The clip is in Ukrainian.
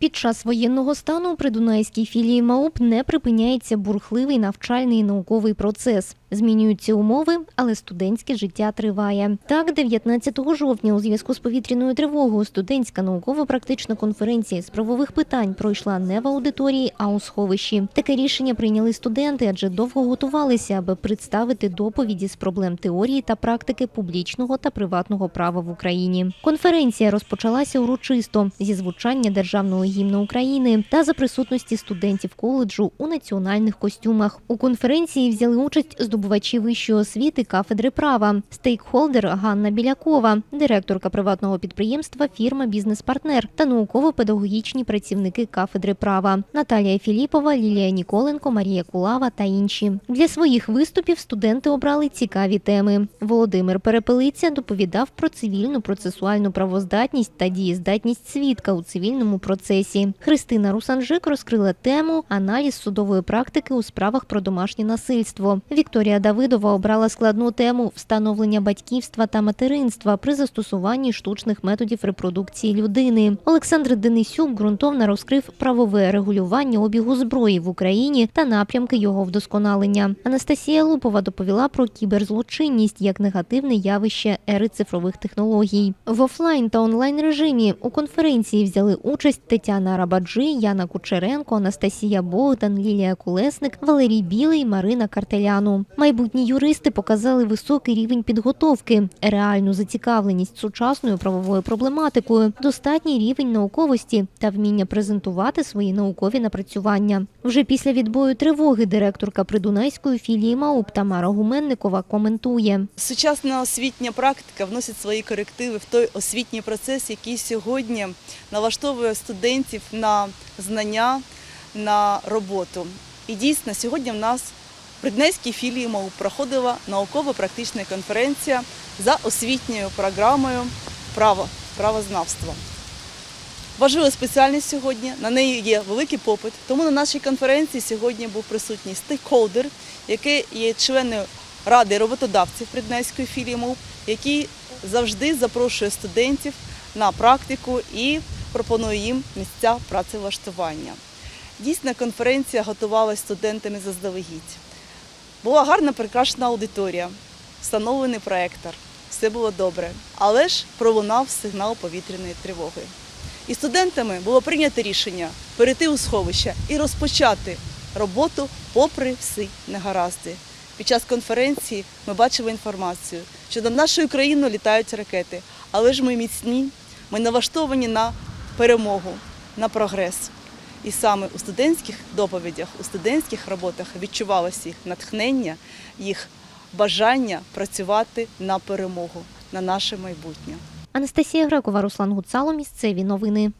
Під час воєнного стану при Дунайській філії МАУП не припиняється бурхливий навчальний і науковий процес. Змінюються умови, але студентське життя триває. Так, 19 жовтня у зв'язку з повітряною тривогою студентська науково-практична конференція з правових питань пройшла не в аудиторії, а у сховищі. Таке рішення прийняли студенти, адже довго готувалися, аби представити доповіді з проблем теорії та практики публічного та приватного права в Україні. Конференція розпочалася урочисто зі звучання державного гімну України та за присутності студентів коледжу у національних костюмах. У конференції взяли участь здобувачі вищої освіти кафедри права, стейкхолдер Ганна Білякова, директорка приватного підприємства фірма Бізнес-партнер та науково-педагогічні працівники кафедри права Наталія Філіпова, Лілія Ніколенко, Марія Кулава та інші. Для своїх виступів студенти обрали цікаві теми. Володимир Перепелиця доповідав про цивільну процесуальну правоздатність та дієздатність свідка у цивільному процесі. Христина Русанжик розкрила тему аналіз судової практики у справах про домашнє насильство. Вікторія Давидова обрала складну тему встановлення батьківства та материнства при застосуванні штучних методів репродукції людини. Олександр Денисюк ґрунтовно розкрив правове регулювання обігу зброї в Україні та напрямки його вдосконалення. Анастасія Лупова доповіла про кіберзлочинність як негативне явище ери цифрових технологій. В офлайн та онлайн режимі у конференції взяли участь Тетяна Рабаджи, Яна Кучеренко, Анастасія Богдан, Лілія Кулесник, Валерій Білий, Марина Картеляну. Майбутні юристи показали високий рівень підготовки, реальну зацікавленість сучасною правовою проблематикою, достатній рівень науковості та вміння презентувати свої наукові напрацювання. Вже після відбою тривоги директорка придунайської філії МАУП Тамара Гуменникова коментує. Сучасна освітня практика вносить свої корективи в той освітній процес, який сьогодні налаштовує студентів на знання, на роботу. І дійсно, сьогодні в нас в Приднейській філії МАУ проходила науково-практична конференція за освітньою програмою право, правознавство. Важлива спеціальність сьогодні, на неї є великий попит. Тому на нашій конференції сьогодні був присутній стейкхолдер, який є членом ради роботодавців Приднейської філії МОУП, який завжди запрошує студентів на практику і пропонує їм місця працевлаштування. Дійсно, конференція готувалася студентами заздалегідь. Була гарна прикрашена аудиторія, встановлений проектор, все було добре, але ж пролунав сигнал повітряної тривоги. І студентами було прийнято рішення перейти у сховище і розпочати роботу попри всі негаразди. Під час конференції ми бачили інформацію, що над нашою країною літають ракети, але ж ми міцні, ми налаштовані на перемогу, на прогрес. І саме у студентських доповідях, у студентських роботах відчувалося їх натхнення, їх бажання працювати на перемогу, на наше майбутнє. Анастасія Грекова, Руслан Гуцало. Місцеві новини.